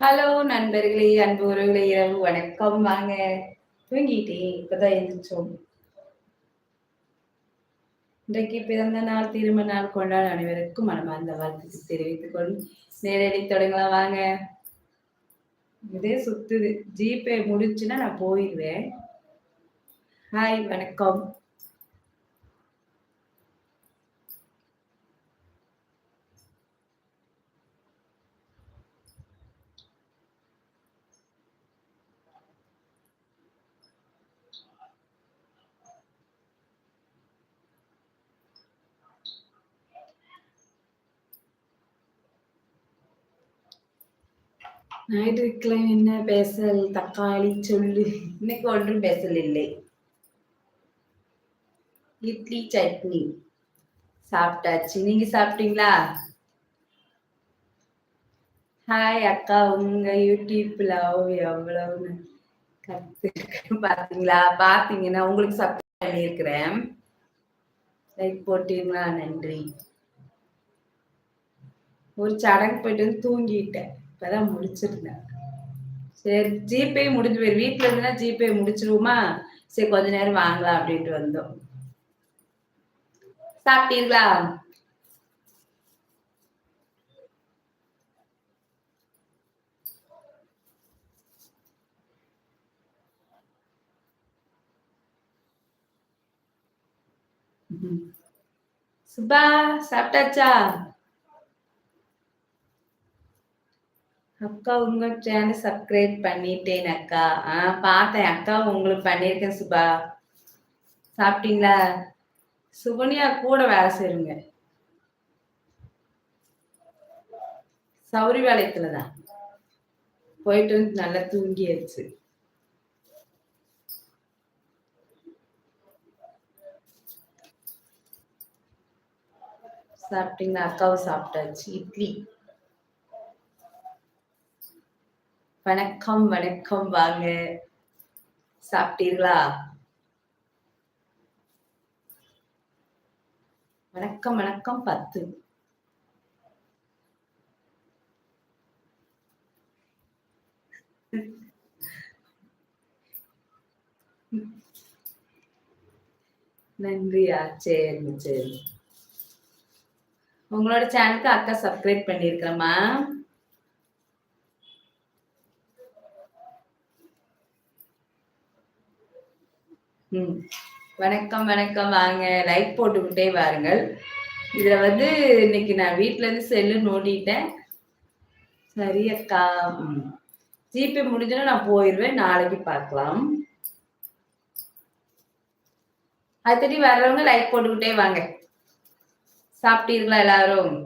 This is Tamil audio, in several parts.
ஹலோ நண்பர்களே அன்பு உறவுகளே இரவு வணக்கம். வாங்க தூங்கிட்டே இப்பதான் எழுந்திரிச்சோம் இன்றைக்கு பிறந்த நாள் திருமண நாள் கொண்டாட அனைவருக்கும் மனமார்ந்த வாழ்த்துக்கு தெரிவித்துக் கொண்டு நேரடி தொடங்கலாம் வாங்க. இதே சுத்துது. ஜிபே முடிச்சுன்னா நான் போயிடுவேன். ஹாய் வணக்கம். ஞாயிற்றுக்கிழமை என்ன பேசல்? தக்காளி சொல்லு இன்னைக்கு ஒன்றும் பேசல் இல்லை. இட்லி சட்னி. சாப்பிட்டாச்சு. நீங்க சாப்பிட்டீங்களா? ஹாய் அக்கா உங்க யூடியூப்ல எவ்வளவுன்னு கத்து பாத்தீங்களா? பாத்தீங்கன்னா உங்களுக்கு சப்போர்ட் பண்ணியிருக்கிறேன். லைக் போட்டீங்களா? நன்றி. ஒரு சடங்கு போயிட்டு வந்து தூங்கிட்டேன். இப்பதான் முடிச்சிருந்தேன். சரி ஜிபே முடிஞ்சு போயிரு. வீட்டுல இருந்தா ஜிபே முடிச்சிருவோமா? சரி கொஞ்ச நேரம் வாங்கலாம் அப்படின்ட்டு வந்தோம். சாப்பிட்டீங்களா? சுபா சாப்பிட்டாச்சா? அக்கா உங்க சேனல் சப்ஸ்கிரைப் பண்ணிட்டேன் அக்கா. ஆ பார்த்தேன். அக்கா உங்களுக்கு பண்ணியிருக்கேன் சுபா. சாப்பிட்டீங்களா? சுகன்யா கூட வேலை செய்யுங்க சௌரி வேலையத்துல தான். போயிட்டு வந்து நல்லா தூங்கியாச்சு. சாப்பிட்டீங்களா? அக்காவும் சாப்பிட்டாச்சு. இட்லி. வணக்கம் வணக்கம் வாங்க. சாப்பிட்டீர்களா? வணக்கம் வணக்கம் பத்து. நன்றியா சரி சரி உங்களோட சேனலுக்கு அக்கா சப்ஸ்கிரைப் பண்ணிருக்கிறேம்மா வணக்கம் வணக்கம். வாங்க லைக் போட்டுக்கிட்டே வாருங்கள். இதுல வந்து இன்னைக்கு நான் வீட்டுல இருந்து செல்லு நோண்டிட்டேன். சரி அக்கா. ஜிபே முடிஞ்சோன்னா நான் போயிடுவேன் நாளைக்கு பார்க்கலாம். அடுத்தடி வர்றவங்க லைக் போட்டுக்கிட்டே வாங்க. சாப்பிட்டீர்களா எல்லாரும்?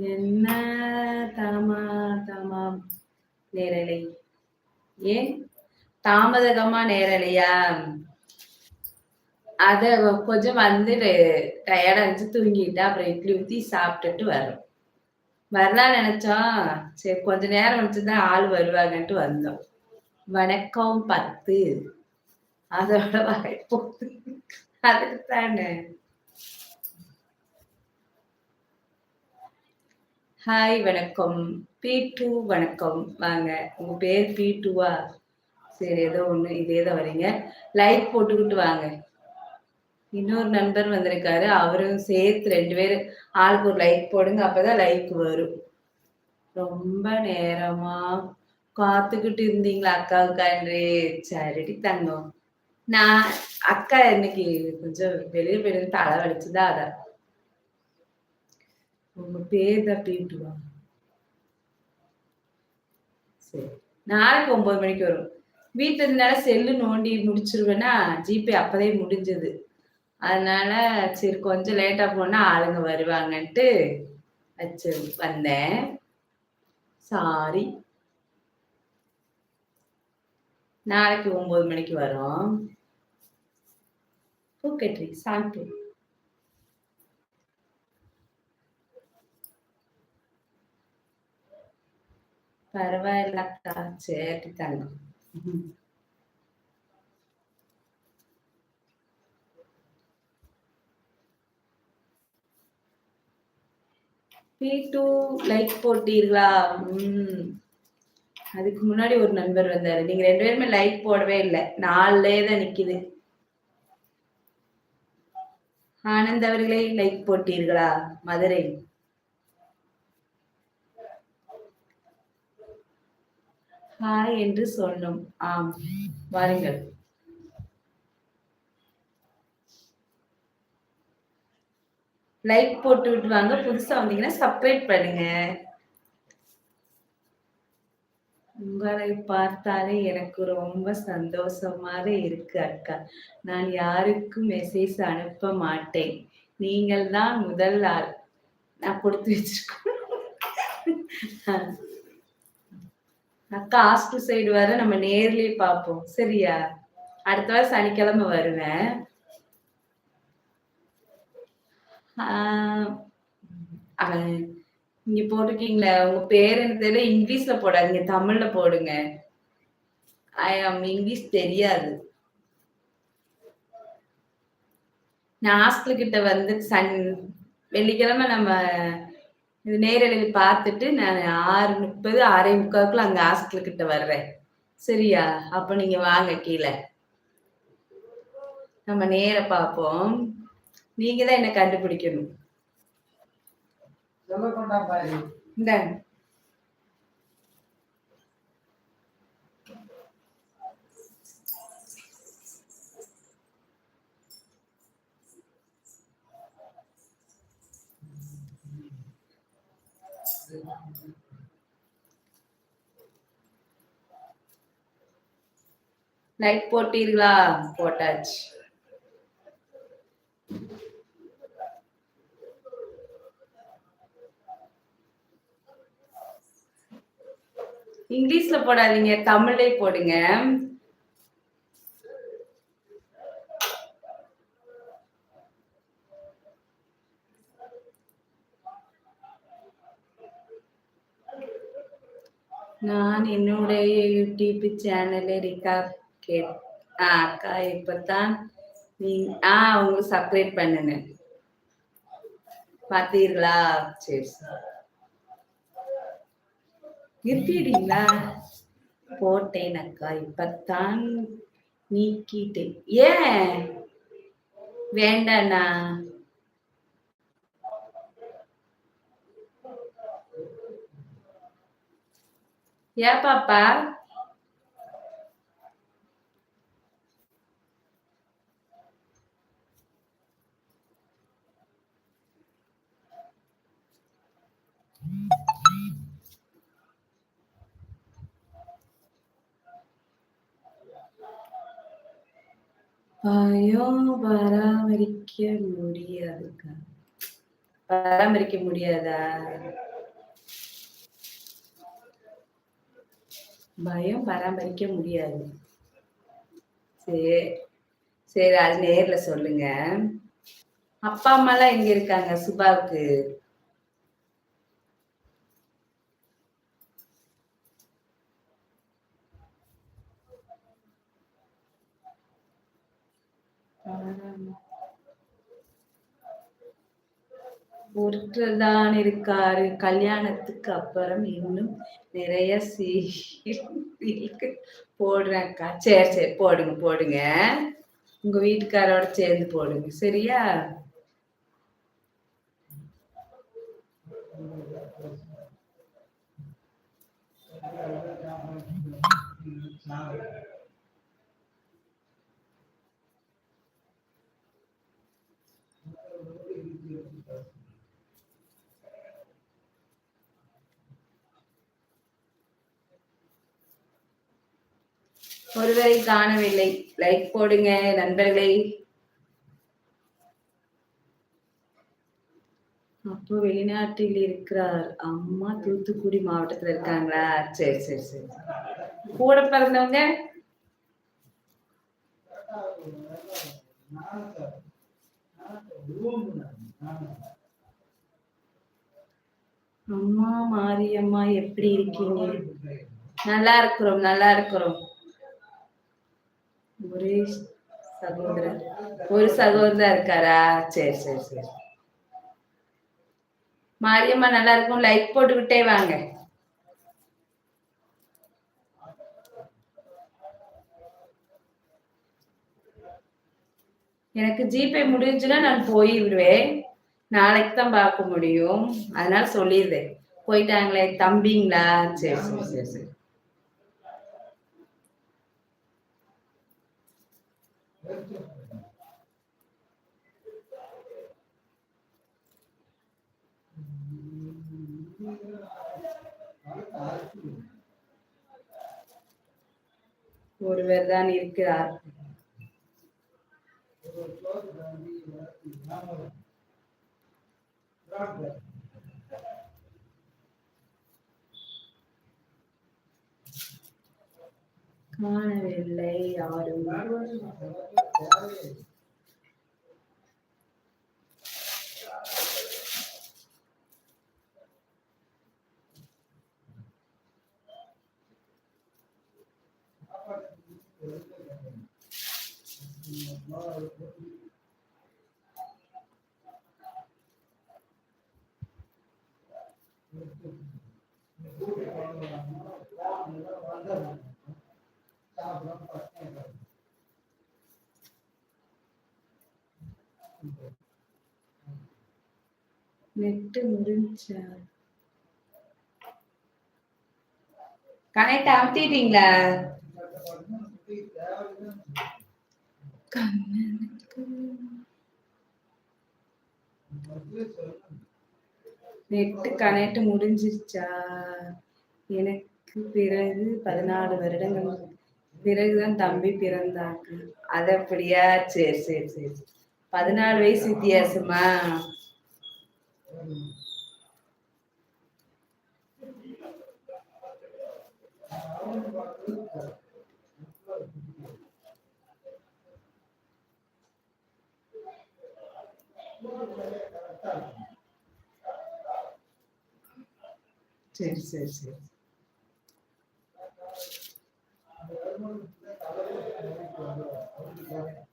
என்ன தாமா தாமா நேரலை? ஏன்? தாமதகமா நேரலையா? அத கொஞ்சம் வந்து டயர்டா இருந்துச்சு தூங்கிட்டு அப்புறம் இட்லி ஊத்தி சாப்பிட்டுட்டு வரோம் வரலாம் நினைச்சோம் சரி கொஞ்ச நேரம் வச்சுதான் ஆள் வருவாங்கன்ட்டு வந்தோம். வணக்கம் பத்து. அதோட வாய்ப்பு. அதுக்கு தானே ஹாய் வணக்கம். பி டூ வணக்கம். வாங்க. உங்க பேர் பி டூவா சரி ஏதோ ஒண்ணு இதே தான் வரீங்க. லைக் போட்டுக்கிட்டு வாங்க. இன்னொரு நண்பர் வந்திருக்காரு. அவரும் சேர்த்து ரெண்டு பேரும் ஆளுக்கு ஒரு லைக் போடுங்க. அப்பதான் லைக் வரும். ரொம்ப நேரமா காத்துக்கிட்டு இருந்தீங்களா அக்காவுக்கான்றே சரிடி தங்கம். நான் அக்கா இன்னைக்கு கொஞ்சம் வெளியே போயிருந்து தலை வலிச்சுதான் அதான். உங்க பேர் தான் பீட்டுவா சரி நாளைக்கு ஒன்பது மணிக்கு வரும். வீட்டுல இருந்தால செல்லு நோண்டி முடிச்சிருவேன்னா ஜிபே அப்பதே முடிஞ்சது. அதனால சரி கொஞ்சம் லேட்டா போனா ஆளுங்க வருவாங்கன்ட்டு வச்சு வந்தேன். சாரி நாளைக்கு ஒன்பது மணிக்கு வரும். பூக்கட்ரி சாப்பிட்டு பரவாயில்லக்கா சரி தங்கம். பி டூ லைக் போட்டீர்களா? உம் அதுக்கு முன்னாடி ஒரு நண்பர் வந்தாரு. நீங்க ரெண்டு பேருமே லைக் போடவே இல்லை. நாலுலயே தான் நிக்குது. ஆனந்த் அவர்களே லைக் போட்டீர்களா? மதுரை. ஹாய் என்று சொல்லும் ஆம் வாருங்கள். லைக் போட்டு விட்டு வாங்க புதுசா வந்தீங்கன்னா சப்ரேட் பண்ணுங்க. உங்களை பார்த்தாலே எனக்கு ரொம்ப சந்தோஷமாக இருக்கு அக்கா. நான் யாருக்கும் மெசேஜ் அனுப்ப மாட்டேன். நீங்கள் தான் முதல் ஆள். நான் கொடுத்து வச்சிருக்கோம் அக்கா ஹாஸ்டல் சைடு வர நம்ம நேர்லயே பார்ப்போம். சரியா? அடுத்த வாரம் சனிக்கிழமை வருவேன். நீங்க போட்டிருக்கீங்களே உங்க பேர் என்ன தெரியல? இங்கிலீஷ்ல போடாதீங்க தமிழ்ல போடுங்க. ஐ ஆம் இங்கிலீஷ் தெரியாது. நான் ஹாஸ்டல் கிட்ட வந்து சன் வெள்ளிக்கிழமை நம்ம இது நேரடி பார்த்துட்டு நான் ஆறு முப்பது ஆறே முக்காவுக்குள்ள அங்க ஹாஸ்டல் கிட்ட வர்றேன். சரியா? அப்ப நீங்க வாங்க கீழே. நம்ம நேர பார்ப்போம். நீங்க தான் என்ன கண்டுபிடிக்கணும்? இந்தாங்க. நைட் போட்டீர்களா? போட்டாச்சு. இங்கிலீஷ்ல போடாதீங்க தமிழ்லே போடுங்க நான் என்னுடைய யூடியூப் சேனலை ரிகார்ட் கேட் ஆ அக்கா இப்போ தான் நீ ஆ அவங்க சப்ஸ்கிரைப் பண்ணுங்க. பார்த்தீர்களா சரி நிறுத்திடுங்களா போட்டேன் அக்கா. இப்பத்தான் நீக்கிட்டேன். ஏன்? வேண்டாண்ணா. ஏன் பாப்பா பயம் பராமரிக்க முடியாதுக்கா பராமரிக்க முடியாதா பயம் பராமரிக்க முடியாது. சரி சரி அது நேர்ல சொல்லுங்க. அப்பா அம்மா எல்லாம் எங்க இருக்காங்க சுபாவுக்கு? ஒருத்தர் தான் இருக்காரு. கல்யாணத்துக்கு அப்புறம் இன்னும் நிறைய சீக்கு போடுறேன்க்கா சரி சரி. போடுங்க போடுங்க. உங்க வீட்டுக்காரோட சேர்ந்து போடுங்க. சரியா? ஒருவரை காணவில்லை. லைக் போடுங்க நண்பர்களே. அப்போ வெளிநாட்டில் இருக்கிறார். அம்மா தூத்துக்குடி மாவட்டத்துல இருக்காங்களா? சரி சரி சரி. கூட பிறந்தவங்க? அம்மா மாரியம்மா எப்படி இருக்கீங்க? நல்லா இருக்கிறோம் நல்லா இருக்கிறோம். ஒரே சகோதரர். ஒரு சகோதரர் இருக்காரா? சரி சரி சரி. மாரியம்மா நல்லா இருக்கும். லைக் போட்டுக்கிட்டே வாங்க. எனக்கு ஜிபே முடிஞ்சுன்னா நான் போயிடுவேன் நாளைக்கு தான் பார்க்க முடியும். அதனால சொல்லிடுறேன். போயிட்டாங்களே தம்பிங்களா? சரி சரி சரி சரி. ஒருவர் தான் இருக்கிறார். காணவில்லை யாரும். நெட்டு முடிஞ்சா கனெக்ட் அமுத்திட்டீங்களா? கண்ணனுக்கு நெட்டு கனெக்ட் முடிஞ்சிருச்சா எனக்கு பிறகு பதினாலு வருடங்கள் பிறகுதான் தம்பி பிறந்தாங்க அது அப்படியா? சரி சரி சரி. பதினாலு வயசு வித்தியாசமா? சரி சரி சரி. வீட்ல இருந்து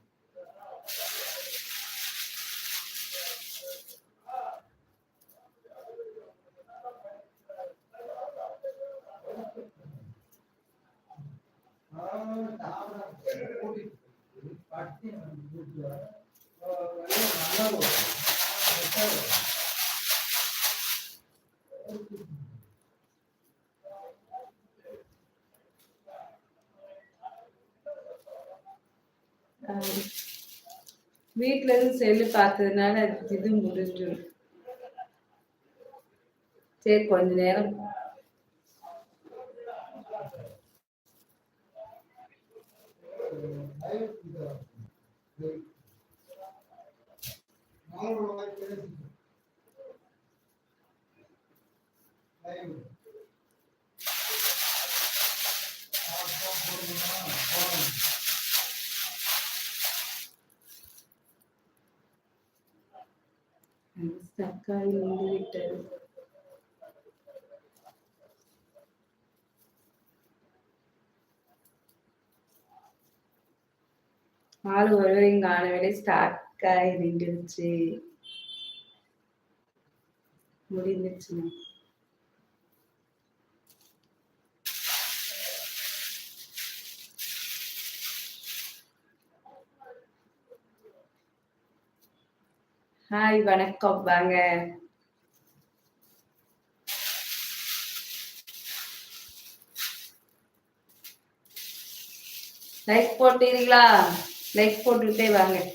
செல்லு பார்த்ததுனால இது முடிஞ்சிடும் சரி கொஞ்ச நேரம் Thank you. வந்து விட்டது. ஆள் ஒருவரையும் காணவில்லை ஸ்டாக் ஆகி நின்றுச்சு முடிஞ்சிருச்சுண்ணா ஹாய் வணக்கம். வாங்க. லைக் போட்டீங்களா லைக் போட்டுக்கிட்டே வாங்க.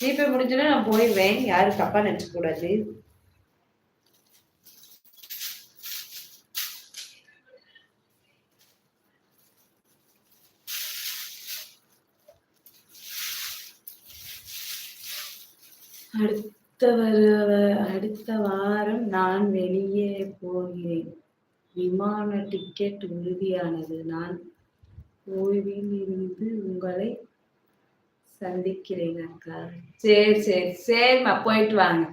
ஜிபே முடிஞ்சுன்னா நான் போயிடுவேன். யாரும் தப்பா நினைச்ச அடுத்த வர அடுத்த வாரம் நான் வெளியே போகிறேன். விமான டிக்கெட் உறுதியானது. நான் ஓய்வில் இருந்து உங்களை சந்திக்கிறேன் அக்கா. சரி சரி. சரிம்மா போயிட்டு வாங்க.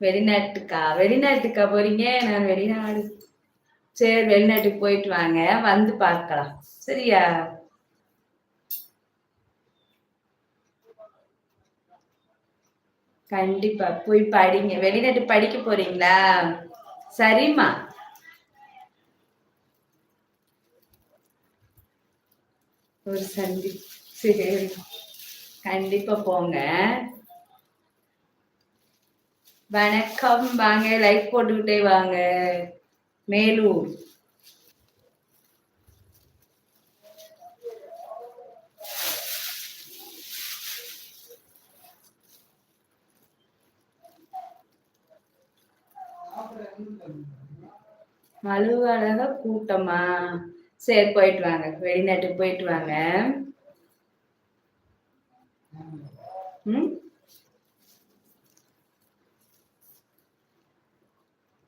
வெளிநாட்டுக்கா வெளிநாட்டுக்கா போறீங்க? நான் வெளிநாடு. சரி வெளிநாட்டுக்கு போயிட்டு வாங்க. வந்து பார்க்கலாம். சரியா? கண்டிப்பா. போய் படிங்க. வெளிநாட்டு படிக்க போறீங்களா? சரிம்மா. ஒரு சந்தி. சரி. கண்டிப்பா போங்க. வணக்கம். வாங்க. லைக் போட்டுக்கிட்டே வாங்க. மேலூர். அலுவலக கூட்டமா? சரி போயிட்டு வாங்க. வெளிநாட்டுக்கு போயிட்டு வாங்க.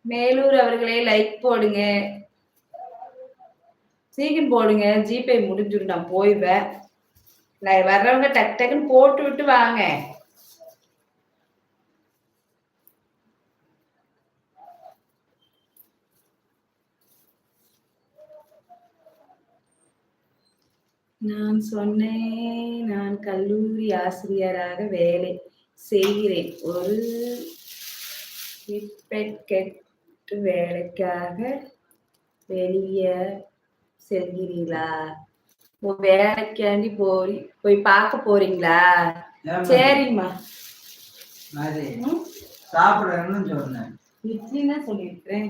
மேலூர் அவர்களே லைக் போடுங்க. சீக்கிரம் போடுங்க. ஜிபே முடிஞ்சிடும். நான் போயிடுவேன். வர்றவங்க டக் டக்குன்னு போட்டு விட்டு வாங்க. நான் சொன்னேன் நான் கல்லூரி ஆசிரியராக வேலை செய்கிறேன். ஒரு கெட்டு வேலைக்காக வெளியே செல்கிறீங்களா வேலைக்காண்டி போய் போய் பார்க்க போறீங்களா? சரிம்மா. சாப்பிடணும்னு சொன்னேன். இட்லி தான் சொல்லியிருக்கிறேன்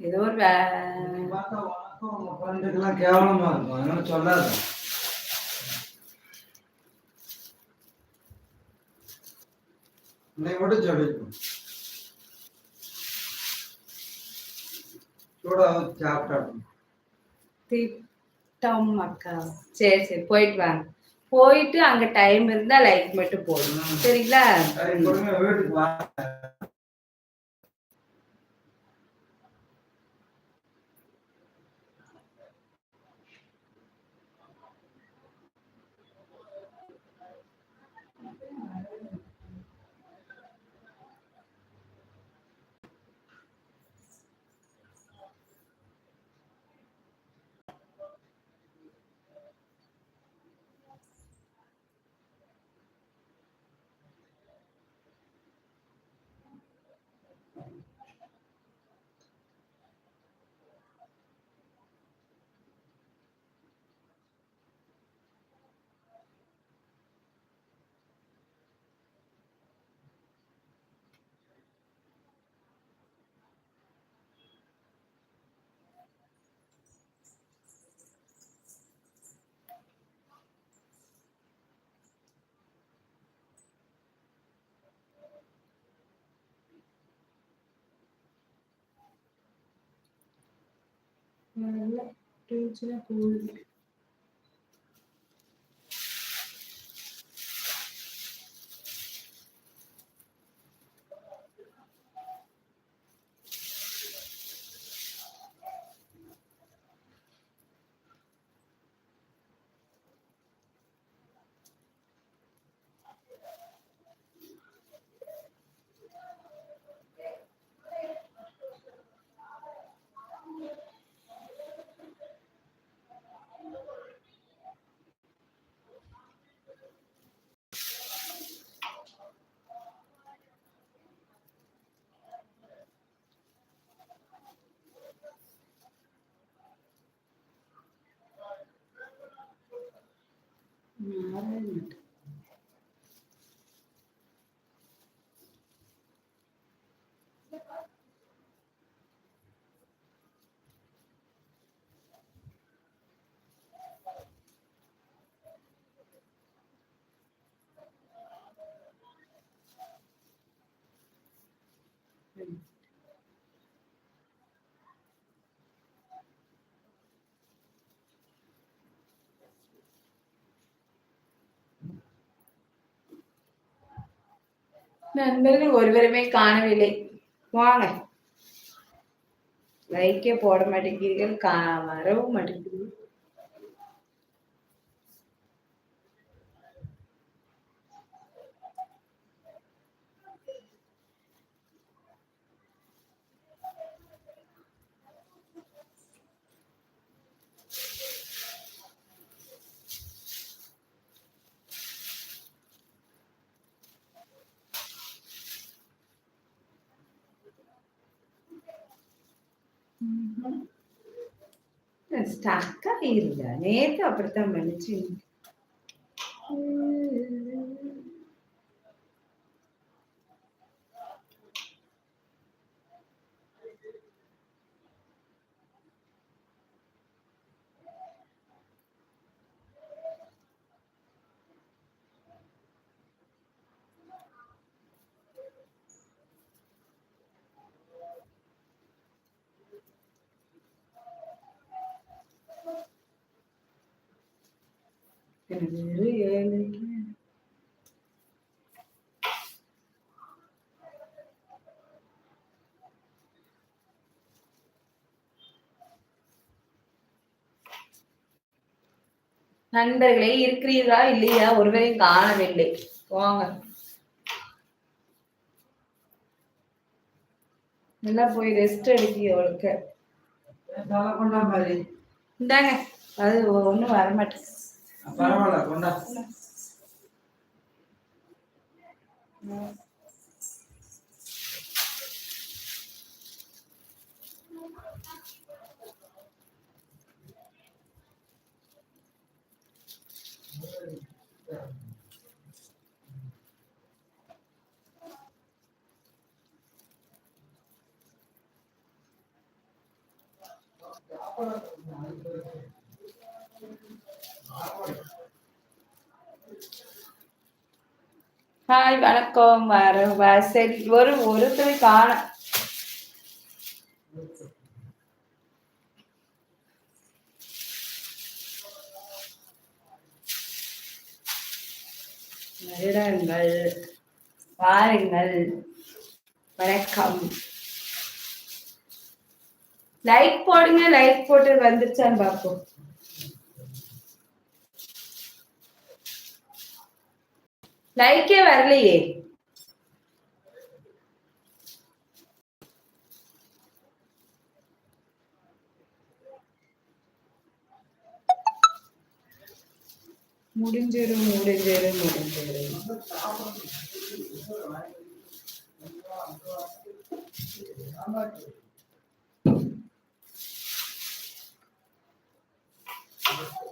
ஏதோ ஒரு ஃப்ரெண்டுக்கெல்லாம் கேவலமா இருக்கும் அதனால சொல்லாத இன்னைக்கு மட்டும் சொல்லிக்கும் சூடா சாப்பிட்டாடும் திட்டம் அக்கா. சரி சரி போயிட்டு வாங்க. போயிட்டு அங்க டைம் இருந்தா லைக் மட்டும் போடணும். சரிங்களா? മഴ ഒഴിച്ചിനെ പോയി Amen. நண்பர்கள் ஒருவருமே காணவில்லை. வாங்க. லைக்கே போட மாட்டேங்கிறீர்கள். கா வரவும் மாட்டேங்கிறீர்கள். ஸ்டக்கா இருந்தா நேத்து அப்படித்தான் பண்ணிச்சு வெறும் ஏழைக்கு நண்பர்களே இருக்கிறீர்களா இல்லையா? ஒருவரையும் காணவில்லை. போங்க. நல்லா போய் ரெஸ்ட் எடுக்கி அவளுக்கு. இந்தாங்க. அது ஒண்ணும் வரமாட்டேங்குது. பரவாயில்ல கொண்டா ஹாய் வணக்கம். வ- சரி ஒரு ஒருத்தரை காண. வருடங்கள் வாருங்கள் வணக்கம். லைக் போடுங்க லைக் போட்டு வந்துருச்சான்னு பார்ப்போம். லைக்கே வரலையே முடிஞ்சிரும் முடிஞ்சிரும் முடிஞ்சிரும் Thank you.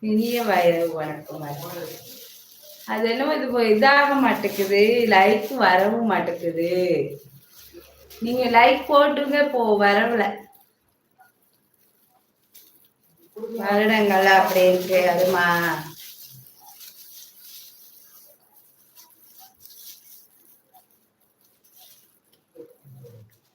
இனிய வயது வணக்கம். அது என்னமோ இது இதாக மாட்டேங்குது. லைக் வரவும் மாட்டேங்குது. நீங்க லைக் போட்டுங்க போ வரல வருடங்கள் அப்படி இருக்கு. அதுமா